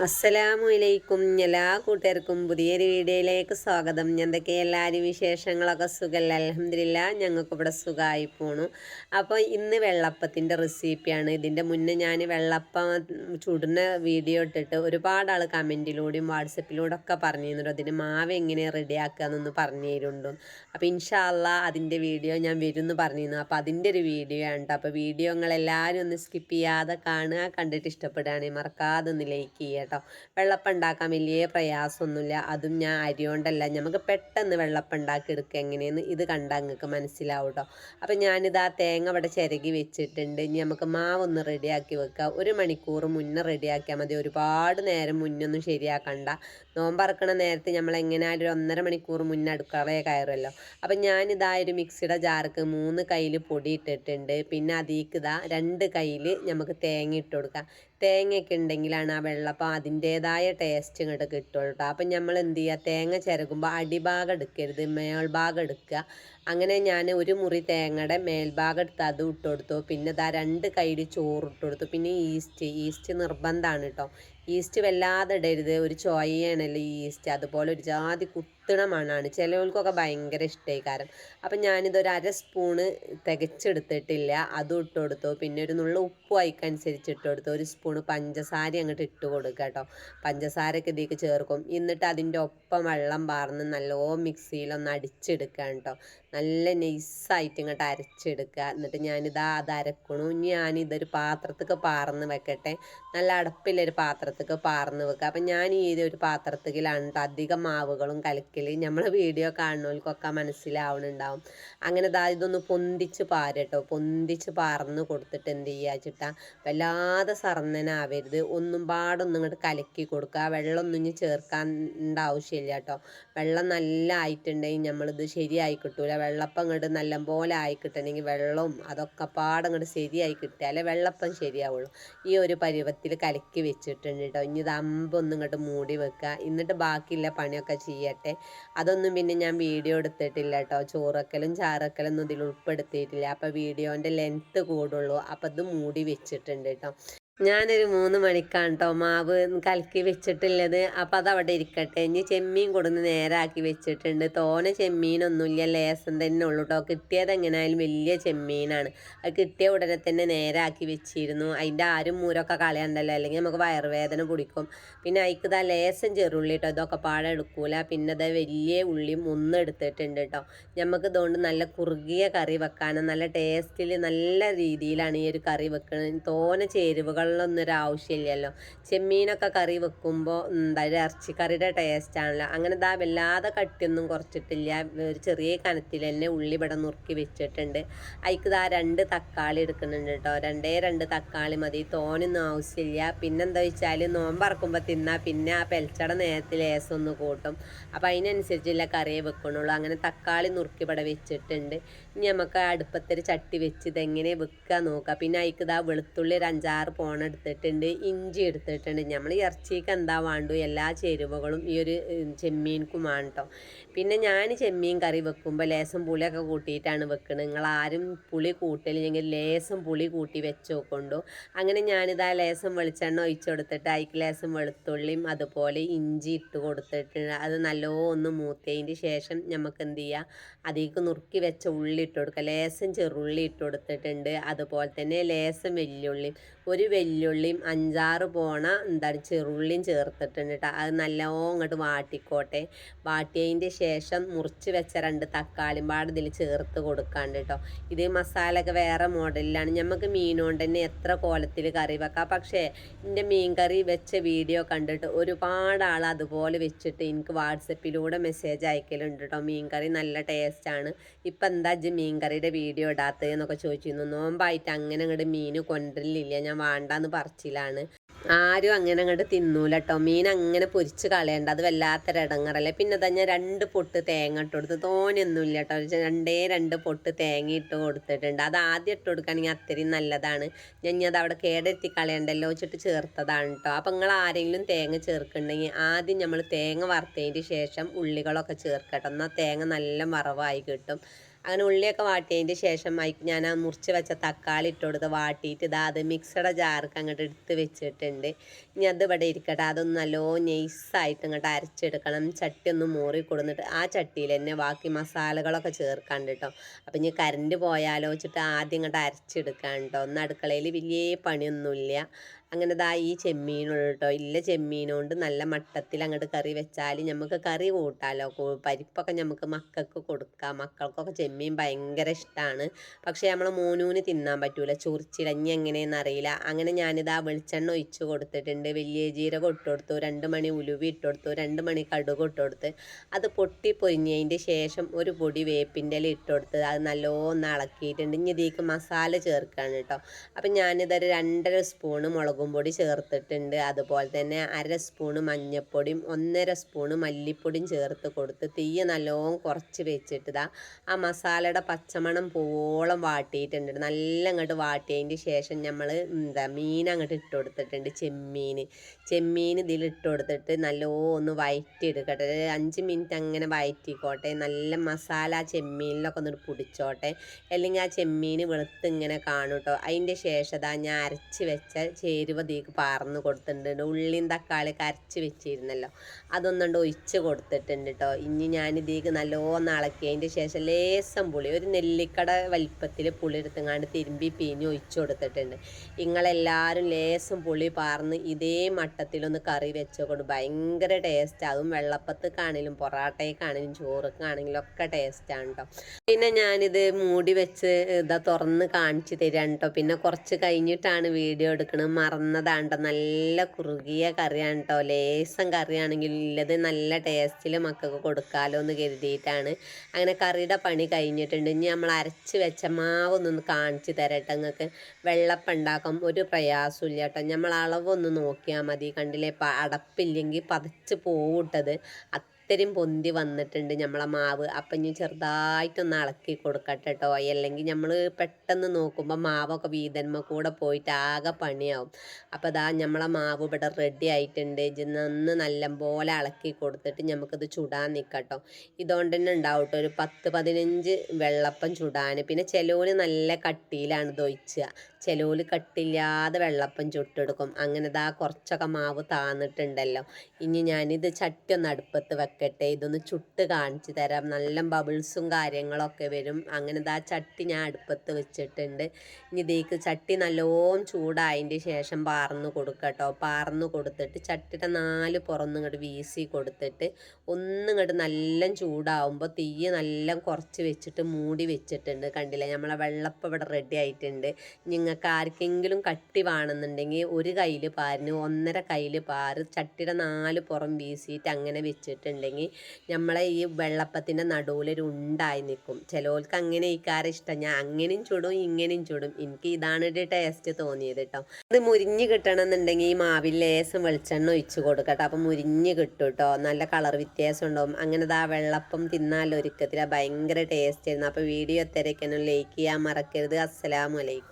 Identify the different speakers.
Speaker 1: അസ്സലാമു അലൈക്കും എല്ലാ കൂട്ടുകാർക്കും പുതിയൊരു വീഡിയോയിലേക്ക് സ്വാഗതം. എന്തൊക്കെ എല്ലാവരും വിശേഷങ്ങളൊക്കെ സുഖമല്ല അലഹമില്ല ഞങ്ങൾക്ക് ഇവിടെ സുഖമായി പോണു. അപ്പോൾ ഇന്ന് വെള്ളപ്പത്തിന്റെ റെസിപ്പിയാണ്. ഇതിന്റെ മുന്നേ ഞാൻ വെള്ളപ്പം ചുടുന്ന വീഡിയോ ഇട്ടിട്ട് ഒരുപാട് ആൾ കമന്റിലൂടെയും വാട്സപ്പിലൂടെ ഒക്കെ പറഞ്ഞിരുന്നു. അതിന് മാവ് എങ്ങനെ റെഡിയാക്കുക എന്നൊന്ന് പറഞ്ഞു തരുന്നുണ്ട് അപ്പോൾ ഇൻഷാല്ല അതിന്റെ വീഡിയോ ഞാൻ വരുമെന്ന് പറഞ്ഞിരുന്നു. അപ്പോൾ അതിന്റെ ഒരു വീഡിയോ ആണ് കേട്ടോ. അപ്പോൾ വീഡിയോ നിങ്ങളെല്ലാവരും ഒന്ന് സ്കിപ്പ് ചെയ്യാതെ കാണുക. കണ്ടിട്ട് ഇഷ്ടപ്പെടുകയാണെങ്കിൽ മറക്കാതെ ഒന്ന് ലൈക്ക് ചെയ്യുക. കേട്ടോ വെള്ളപ്പം ഉണ്ടാക്കാൻ വലിയ പ്രയാസമൊന്നുമില്ല അതും ഞാൻ അരിയോണ്ടല്ല നമുക്ക് പെട്ടെന്ന് വെള്ളപ്പം ഉണ്ടാക്കി എടുക്കുക എങ്ങനെയെന്ന് ഇത് കണ്ടാൽ നിങ്ങൾക്ക് മനസ്സിലാവും കേട്ടോ അപ്പം ഞാനിത് ആ തേങ്ങ ഇവിടെ ചിരകി വെച്ചിട്ടുണ്ട്. ഇനി നമുക്ക് മാവൊന്ന് റെഡിയാക്കി വെക്കുക ഒരു മണിക്കൂർ മുന്നേ റെഡിയാക്കിയാൽ മതി. ഒരുപാട് നേരം മുന്നൊന്നും ശരിയാക്കണ്ട. നോമ്പറക്കണ നേരത്ത് നമ്മൾ എങ്ങനെയായാലും ഒരു ഒന്നര മണിക്കൂർ മുന്നേ അടുക്കളയെ കയറുമല്ലോ അപ്പം ഞാനിതാ ഒരു മിക്സിയുടെ ജാർക്ക് മൂന്ന് കയ്യിൽ പൊടി ഇട്ടിട്ടുണ്ട്. പിന്നെ അതിക്ക് രണ്ട് കയ്യിൽ നമുക്ക് തേങ്ങ ഇട്ട് കൊടുക്കാം. തേങ്ങയൊക്കെ ഉണ്ടെങ്കിലാണ് ആ വെള്ളപ്പം അതിന്റേതായ ടേസ്റ്റ് ഇങ്ങോട്ട് കിട്ടുള്ളൂ കേട്ടോ അപ്പം നമ്മൾ എന്ത് ചെയ്യുക തേങ്ങ ചിരകുമ്പോൾ അടിഭാഗം എടുക്കരുത് മേൾഭാഗം എടുക്കുക. അങ്ങനെ ഞാൻ ഒരു മുറി തേങ്ങയുടെ മേൽഭാഗം എടുത്ത് അതും ഇട്ട് കൊടുത്തു. പിന്നെ ഇതാ രണ്ട് കയ്യിൽ ചോറ് ഇട്ട് കൊടുത്തു. പിന്നെ ഈസ്റ്റ് ഈസ്റ്റ് നിർബന്ധമാണ് കേട്ടോ ഈസ്റ്റ് വല്ലാതെ ഇടരുത്. ഒരു ചോയയാണല്ലോ ഈ ഈസ്റ്റ്. അതുപോലെ ഒരു ജാതി കുത്തണ മണമാണ് ചിലവർക്കൊക്കെ ഭയങ്കര ഇഷ്ടമായി കാരണം. അപ്പം ഞാനിതൊരു അര സ്പൂണ് തികച്ചെടുത്തിട്ടില്ല. അതും ഇട്ട് കൊടുത്തു. പിന്നെ ഒരു നുള്ള ഉപ്പും അയക്കനുസരിച്ച് ഇട്ട് കൊടുത്തു. ഒരു സ്പൂണ് പഞ്ചസാര അങ്ങോട്ട് ഇട്ട് കൊടുക്കുക കേട്ടോ. പഞ്ചസാരയൊക്കെ ഇതിലേക്ക് ചേർക്കും. എന്നിട്ട് അതിന്റെ ഒപ്പം വെള്ളം പാർന്ന് നല്ലോ മിക്സിയിലൊന്ന് അടിച്ചെടുക്കുക കേട്ടോ. നല്ല നൈസായിട്ട് ഇങ്ങോട്ട് അരച്ചെടുക്കുക. എന്നിട്ട് ഞാനിതാ അത് അരക്കണു. ഇനി ഞാനിതൊരു പാത്രത്തേക്ക് പാർന്ന് വെക്കട്ടെ. നല്ല അടപ്പില്ലൊരു പാത്രത്തേക്ക് പാർന്ന് വെക്കുക. അപ്പം ഞാൻ ഈ ഒരു പാത്രത്തിലാണ് അധികം മാവുകളും കലക്കൽ നമ്മൾ വീഡിയോ കാണുന്നവർക്കൊക്കെ മനസ്സിലാവണുണ്ടാവും. അങ്ങനെ ഇതാ ഇതൊന്ന് പൊന്തിച്ച് പാരട്ടോ. പൊന്തിച്ച് പാർന്ന് കൊടുത്തിട്ട് എന്ത് ചെയ്യുക ചിട്ടാ? വല്ലാതെ സർന്നനാവരുത്. ഒന്നും പാടൊന്നും ഇങ്ങോട്ട് കലക്കി കൊടുക്കുക. വെള്ളമൊന്നും ഇനി ചേർക്കാൻ ആവശ്യമില്ല കേട്ടോ വെള്ളം നല്ല ആയിട്ടുണ്ടെങ്കിൽ നമ്മളിത് ശരിയായി കിട്ടൂല. വെള്ളപ്പം അങ്ങോട്ട് നല്ലപോലെ ആയി കിട്ടണമെങ്കിൽ വെള്ളവും അതൊക്കെ പാടെ അങ്ങോട്ട് ശരിയായി കിട്ടിയാലേ വെള്ളപ്പം ശരിയാവുള്ളൂ. ഈ ഒരു പരുവത്തിൽ കലക്കി വെച്ചിട്ടുണ്ട് കേട്ടോ ഇനി ഇത് അമ്പൊന്നും ഇങ്ങോട്ട് മൂടി വെക്കുക. എന്നിട്ട് ബാക്കിയുള്ള പണിയൊക്കെ ചെയ്യട്ടെ. അതൊന്നും പിന്നെ ഞാൻ വീഡിയോ എടുത്തിട്ടില്ല കേട്ടോ ചോറക്കലും ചാറക്കലൊന്നും ഇതിൽ ഉൾപ്പെടുത്തിയിട്ടില്ല. അപ്പോൾ വീഡിയോന്റെ ലെങ്ത്ത് കൂടുള്ളൂ. അപ്പോൾ ഇത് മൂടി വെച്ചിട്ടുണ്ട് കേട്ടോ ഞാനൊരു മൂന്ന് മണിക്കാണ് കേട്ടോ മാവ് കലക്കി വെച്ചിട്ടുള്ളത്. അപ്പം അത് അവിടെ ഇരിക്കട്ടെ. ഇനി ചെമ്മീൻ കൊടുന്ന് നേരാക്കി വെച്ചിട്ടുണ്ട്. തോനെ ചെമ്മീനൊന്നുമില്ല. ലേസം തന്നെ ഉള്ളൂ കേട്ടോ കിട്ടിയത് എങ്ങനെയായാലും വലിയ ചെമ്മീനാണ്. അത് കിട്ടിയ ഉടനെ തന്നെ നേരാക്കി വെച്ചിരുന്നു. അതിന്റെ ആരും മൂരൊക്കെ കളയണ്ടല്ലോ. അല്ലെങ്കിൽ നമുക്ക് വയറുവേദന പിടിക്കും. പിന്നെ അതിക്ക് ഇതാ ലേസം ചെറുള്ളി കേട്ടോ ഇതൊക്കെ പാടെ എടുക്കൂല. പിന്നെ അത് വലിയ ഉള്ളിയും ഒന്ന് എടുത്തിട്ടുണ്ട് കേട്ടോ നമുക്ക് ഇതുകൊണ്ട് നല്ല കുറുകിയ കറി വെക്കാനും നല്ല ടേസ്റ്റിൽ നല്ല രീതിയിലാണ് ഈ ഒരു കറി വെക്കുന്നത് തോനെ ചേരുവകൾ വെള്ളമൊന്നും ഒരു ആവശ്യമില്ലല്ലോ. ചെമ്മീനൊക്കെ കറി വെക്കുമ്പോൾ എന്താ ഒരു ഇറച്ചിക്കറിയുടെ ടേസ്റ്റ് ആണല്ലോ. അങ്ങനെ ഇതാ വല്ലാതെ കട്ടിയൊന്നും കുറച്ചിട്ടില്ല. ഒരു ചെറിയ കനത്തിൽ തന്നെ ഉള്ളി ഇവിടെ നുറുക്കി വെച്ചിട്ടുണ്ട്. അതിക്ക് ഇതാ രണ്ട് തക്കാളി എടുക്കുന്നുണ്ട് കേട്ടോ. രണ്ടേ രണ്ട് തക്കാളി മതി. തോനൊന്നും ആവശ്യമില്ല. പിന്നെന്താ വെച്ചാൽ നോമ്പറക്കുമ്പോൾ തിന്നാൽ പിന്നെ ആ പെൽച്ചട നേരത്തിൽ ലേസൊന്ന് കൂട്ടും. അപ്പോൾ അതിനനുസരിച്ചുള്ള കറിയെ വെക്കണുള്ളൂ അങ്ങനെ തക്കാളി നുറുക്കി ഇവിടെ വെച്ചിട്ടുണ്ട്. ഇനി നമുക്ക് അടുപ്പത്തൊരു ചട്ടി വെച്ച് ഇതെങ്ങനെ വെക്കുക നോക്കുക പിന്നെ അതിക്ക് ഇതാ വെളുത്തുള്ളി ഒരു അഞ്ചാറ് പോണ എടുത്തിട്ടുണ്ട് ഇഞ്ചി എടുത്തിട്ടുണ്ട്. നമ്മൾ ഇറച്ചിക്ക് എന്താ വേണ്ടു? എല്ലാ ചേരുവകളും ഈ ഒരു ചെമ്മീൻക്കും വേണം കേട്ടോ പിന്നെ ഞാൻ ചെമ്മീൻ കറി വെക്കുമ്പോൾ ലേസം പുളിയൊക്കെ കൂട്ടിയിട്ടാണ് വെക്കുന്നത് നിങ്ങൾ ആരും പുളി കൂട്ടില്ലെങ്കിൽ ലേസം പുളി കൂട്ടി വെച്ച് നോക്കൊണ്ടു? അങ്ങനെ ഞാനിതാ ലേസം വെളിച്ചെണ്ണ ഒഴിച്ചു കൊടുത്തിട്ട് അതിക്ക് ലേസം വെളുത്തുള്ളിയും അതുപോലെ ഇഞ്ചി ഇട്ട് കൊടുത്തിട്ട് അത് നല്ലോ ഒന്ന് മൂത്തതിന്റെ ശേഷം നമുക്ക് എന്ത് ചെയ്യുക അതിലേക്ക് നുറുക്കി വെച്ച ഉള്ളി ഇട്ട് കൊടുക്കുക ലേസം ചെറുള്ളി ഇട്ട് കൊടുത്തിട്ടുണ്ട്. അതുപോലെ തന്നെ ലേസം വെല്ലുള്ളി ഒരു വെല്ലുള്ളിയും അഞ്ചാറ് പോണ എന്താണ് ചെറുള്ളിയും ചേർത്തിട്ടുണ്ട് കേട്ടോ അത് നല്ലോണം അങ്ങോട്ട് വാട്ടിക്കോട്ടെ. വാട്ടിയതിന്റെ ശേഷം മുറിച്ച് വെച്ച രണ്ട് തക്കാളിയും പാട് ഇതിൽ ചേർത്ത് കൊടുക്കാണ്ട് കേട്ടോ ഇത് മസാല ഒക്കെ വേറെ മോഡലിലാണ്. നമുക്ക് മീനുകൊണ്ട് തന്നെ എത്ര കോലത്തിൽ കറി വെക്കാം. പക്ഷേ എന്റെ മീൻ കറി വെച്ച വീഡിയോ കണ്ടിട്ട് ഒരുപാട് ആൾ അതുപോലെ വെച്ചിട്ട് എനിക്ക് വാട്സപ്പിലൂടെ മെസ്സേജ് അയക്കലുണ്ട് കേട്ടോ മീൻ കറി നല്ല ടേസ്റ്റാണ്. ഇപ്പം എന്താ ഇജ്ജ് മീൻ കറിയുടെ വീഡിയോ ഇടാത്തത് എന്നൊക്കെ ചോദിച്ചിരുന്നു. നോമ്പായിട്ട് അങ്ങനെ അങ്ങോട്ട് മീൻ കൊണ്ടുവരലില്ല ഞാൻ വേണ്ടാന്ന് പറച്ചിലാണ് ആരും അങ്ങനെ അങ്ങോട്ട് തിന്നൂല കേട്ടോ മീൻ അങ്ങനെ പൊരിച്ച് കളയണ്ട. അത് വല്ലാത്തൊരു ഇടങ്ങറല്ലേ പിന്നെ തന്നെ ഞാൻ രണ്ട് പൊട്ട് തേങ്ങ ഇട്ട് കൊടുത്ത്. തോനെയൊന്നുമില്ല കേട്ടോ രണ്ടേ രണ്ട് പൊട്ട് തേങ്ങ ഇട്ട് കൊടുത്തിട്ടുണ്ട്. അത് ആദ്യം ഇട്ട് കൊടുക്കുകയാണെങ്കിൽ അത്രയും നല്ലതാണ്. ഞാൻ ഇനി അത് അവിടെ കേടെത്തി കളയണ്ടല്ലോ വെച്ചിട്ട് ചേർത്തതാണ് കേട്ടോ അപ്പം നിങ്ങൾ ആരെങ്കിലും തേങ്ങ ചേർക്കുന്നുണ്ടെങ്കിൽ ആദ്യം നമ്മൾ തേങ്ങ വറുത്തതിന് ശേഷം ഉള്ളികളൊക്കെ ചേർക്കട്ടോ. എന്നാൽ തേങ്ങ നല്ല മറവായി കിട്ടും. അങ്ങനെ ഉള്ളിയൊക്കെ വാട്ടിയതിന്റെ ശേഷം ഞാൻ ആ മുറിച്ച് വെച്ച തക്കാളി ഇട്ട് കൊടുത്ത് വാട്ടിയിട്ട് ഇതാ അത് മിക്സഡ് ജാർക്ക് അങ്ങോട്ട് എടുത്ത് വെച്ചിട്ടുണ്ട്. ഇനി അത് ഇവിടെ ഇരിക്കട്ടെ. അതൊന്ന് നല്ലോ നെയ്സായിട്ട് ഇങ്ങോട്ട് അരച്ചെടുക്കണം. ചട്ടി ഒന്ന് മൂറി കൊടുന്നിട്ട് ആ ചട്ടിയിൽ തന്നെ ബാക്കി മസാലകളൊക്കെ ചേർക്കാണ്ട് കേട്ടോ അപ്പം ഇനി കറണ്ട് പോയാലോ വെച്ചിട്ട് ആദ്യം ഇങ്ങോട്ട് അരച്ചെടുക്കാൻ കേട്ടോ ഒന്ന് അടുക്കളയിൽ വലിയ പണിയൊന്നുമില്ല. അങ്ങനെ ദാ ഈ ചെമ്മീനുള്ളൂ കേട്ടോ ഇല്ല ചെമ്മീനുകൊണ്ട് നല്ല മട്ടത്തിൽ അങ്ങോട്ട് കറി വെച്ചാൽ നമുക്ക് കറി കൂട്ടാലോ. പരിപ്പൊക്കെ നമുക്ക് മക്കൾക്ക് കൊടുക്കാം. മക്കൾക്കൊക്കെ ചെമ്മീൻ ഭയങ്കര ഇഷ്ടമാണ് പക്ഷേ നമ്മളെ മോനൂന് തിന്നാൻ പറ്റൂല. ചൊറിച്ചിലഞ്ഞ് എങ്ങനെയെന്ന് അറിയില്ല. അങ്ങനെ ഞാനിതാ വെളിച്ചെണ്ണ ഒഴിച്ച് കൊടുത്തിട്ടുണ്ട്. വലിയ ജീരകം ഇട്ട് കൊടുത്തു. രണ്ട് മണി ഉലുവി ഇട്ട് കൊടുത്തു. രണ്ട് മണി കടുക് ഇട്ട് കൊടുത്ത്. അത് പൊട്ടി പൊരിഞ്ഞതിന്റെ ശേഷം ഒരു പൊടി വേപ്പിന്റെ ഇല ഇട്ട് കൊടുത്ത്. അത് നല്ലോണം ഇളക്കിയിട്ടുണ്ട്. ഇനി ഇതിലേക്ക് മസാല ചേർക്കുകയാണ് കേട്ടോ അപ്പം ഞാനിതൊരു രണ്ടര സ്പൂണ് മുളകും പൊടി ചേർത്തിട്ടുണ്ട്. അതുപോലെ തന്നെ അര സ്പൂണ് മഞ്ഞൾപ്പൊടിയും ഒന്നര സ്പൂണ് മല്ലിപ്പൊടിയും ചേർത്ത് കൊടുത്ത് തീയ നല്ലോണം കുറച്ച് വെച്ചിട്ട് ആ മസാലയുടെ പച്ചമണം പോവോളം വാട്ടിയിട്ടുണ്ട്. നല്ല അങ്ങോട്ട് വാട്ടിയതിന്റെ ശേഷം നമ്മൾ എന്താ മീൻ അങ്ങോട്ട് ഇട്ട് കൊടുത്തിട്ടുണ്ട്. ചെമ്മീൻ. ചെമ്മീൻ ഇതിലിട്ട് കൊടുത്തിട്ട് നല്ലോ ഒന്ന് വയറ്റി എടുക്കട്ടെ അഞ്ച് മിനിറ്റ് അങ്ങനെ വയറ്റിക്കോട്ടെ. നല്ല മസാല ആ ചെമ്മീനിലൊക്കെ ഒന്ന് പിടിച്ചോട്ടെ. അല്ലെങ്കിൽ ആ ചെമ്മീൻ വെളുത്ത് ഇങ്ങനെ കാണും കേട്ടോ അതിന്റെ ശേഷം ഞാൻ അരച്ച് വെച്ച ചേരുവ തീക്ക് പാർന്ന് കൊടുത്തിട്ടുണ്ട്. ഉള്ളിയും തക്കാളി കരച്ച് വെച്ചിരുന്നല്ലോ. അതൊന്നുകൊണ്ട് ഒഴിച്ച് കൊടുത്തിട്ടുണ്ട് കേട്ടോ ഇനി ഞാൻ നല്ലോണം ഇളക്കിയതിന്റെ ശേഷം ലേസം പുളി. ഒരു നെല്ലിക്കട വലിപ്പത്തിൽ പുളി എടുത്തങ്ങാണ്ട് തിരുമ്പി പിഞ്ഞ് ഒഴിച്ചു കൊടുത്തിട്ടുണ്ട്. നിങ്ങളെല്ലാവരും ലേസം പുളി പാർന്ന് ഇതേ മട്ടത്തിലൊന്ന് കറി വെച്ചുകൊണ്ട് ഭയങ്കര ടേസ്റ്റ്. അതും വെള്ളപ്പത്തേക്കാണെങ്കിലും പൊറാട്ടയ്ക്കാണെങ്കിലും ചോറക്കാണെങ്കിലും ഒക്കെ ടേസ്റ്റാണ് കേട്ടോ പിന്നെ ഞാനിത് മൂടി വെച്ച് ഇതാ തുറന്ന് കാണിച്ചു തരാം കേട്ടോ പിന്നെ കുറച്ച് കഴിഞ്ഞിട്ടാണ് വീഡിയോ എടുക്കണത്. മറന്നതാണ് നല്ല കുറുകിയ കറിയാണ് കേട്ടോ ലേസം കറിയാണെങ്കിൽ ഉള്ളത് നല്ല ടേസ്റ്റിൽ മക്കൾക്ക് കൊടുക്കാമല്ലോ എന്ന് കരുതിയിട്ടാണ്. അങ്ങനെ കറിയുടെ പണി കഴിഞ്ഞിട്ടുണ്ട്. ഇനി നമ്മൾ അരച്ച് വെച്ച മാവ് ഒന്ന് കാണിച്ചു തരട്ടെ നിങ്ങൾക്ക് വെള്ളപ്പം ഒരു പ്രയാസമില്ല കേട്ടോ. നമ്മൾ അളവൊന്ന് നോക്കിയാൽ മതി. കണ്ടില്ലേ? അടപ്പില്ലെങ്കിൽ പതച്ച് പോവിട്ടത് അത്രയും പൊന്തി വന്നിട്ടുണ്ട് നമ്മളെ മാവ്. അപ്പം ഇനി ചെറുതായിട്ടൊന്ന് ഇളക്കി കൊടുക്കട്ടെ കേട്ടോ അല്ലെങ്കിൽ നമ്മൾ പെട്ടെന്ന് നോക്കുമ്പോൾ മാവൊക്കെ വീതന്മ കൂടെ പോയിട്ട് ആകെ പണിയാവും. അപ്പോൾ ഇതാ നമ്മളെ മാവ് ഇവിടെ റെഡി ആയിട്ടുണ്ട്. നന്ന് നല്ലപോലെ ഇളക്കി കൊടുത്തിട്ട് നമുക്കിത് ചുടാൻ നിൽക്കട്ടോ ഇതുകൊണ്ട് തന്നെ ഉണ്ടാവും ഒരു പത്ത് പതിനഞ്ച് വെള്ളപ്പം ചുടാൻ. പിന്നെ ചിലവര് നല്ല കട്ടിയിലാണ് ഇത് ഒഴിച്ചുക കട്ടില്ലാതെ വെള്ളപ്പം ചുട്ടെടുക്കും. അങ്ങനെ ഇതാ കുറച്ചൊക്കെ മാവ് താന്നിട്ടുണ്ടല്ലോ. ഇനി ഞാനിത് ചട്ടി ഒന്ന് അടുപ്പത്ത് വെക്കട്ടെ ഇതൊന്ന് ചുട്ട് കാണിച്ചു തരാം. നല്ല ബബിൾസും കാര്യങ്ങളൊക്കെ വരും. അങ്ങനെ ഇതാ ചട്ടി ഞാൻ അടുപ്പത്ത് വെച്ചിട്ടുണ്ട്. ഇനി ഇതേക്ക് ചട്ടി നല്ലോം ചൂടായതിന്റെ ശേഷം പാർന്ന് കൊടുക്കട്ടോ. പാർന്ന് കൊടുത്തിട്ട് ചട്ടിയുടെ നാല് പുറന്ന് ഇങ്ങോട്ട് വീസി കൊടുത്തിട്ട് ഒന്നിങ്ങോട്ട് നല്ല ചൂടാവുമ്പോൾ തീയ നല്ല കുറച്ച് വെച്ചിട്ട് മൂടി വെച്ചിട്ടുണ്ട്. കണ്ടില്ല? നമ്മളെ വെള്ളപ്പം ഇവിടെ റെഡി ആയിട്ടുണ്ട്. നിങ്ങൾക്ക് ആർക്കെങ്കിലും കട്ടി വേണമെന്നുണ്ടെങ്കിൽ ഒരു കയ്യിൽ പാരിന് ഒന്നര കയ്യിൽ പാറ് ചട്ടിയുടെ നാല് പുറം വീസിയിട്ട് അങ്ങനെ വെച്ചിട്ടുണ്ടെങ്കിൽ നമ്മളെ ഈ വെള്ളപ്പത്തിന്റെ നടുവിലൊരു ഉണ്ടായി നിൽക്കും. ചിലവർക്ക് അങ്ങനെ ഇക്കാരം ഇഷ്ടം. ഞാൻ അങ്ങനെയും ചുടും ഇങ്ങനെയും ചുടും. എനിക്ക് ഇതാണ് ഒരു ടേസ്റ്റ് തോന്നിയത് കേട്ടോ. ഇത് മുരിഞ്ഞ് കിട്ടണമെന്നുണ്ടെങ്കിൽ ഈ മാവിൽ ലേസം വെളിച്ചെണ്ണ ഒഴിച്ച് കേട്ടോ അപ്പം മുരിഞ്ഞ് കിട്ടും കേട്ടോ. നല്ല കളർ വ്യത്യാസം ഉണ്ടാവും. അങ്ങനെ ആ വെള്ളപ്പം തിന്നാലൊരുക്കത്തിൽ ഭയങ്കര ടേസ്റ്റ് ആയിരുന്നു. അപ്പോൾ വീഡിയോ എത്തരക്കാനും ലൈക്ക് ചെയ്യാൻ മറക്കരുത്. അസ്സലാമു അലൈക്കും.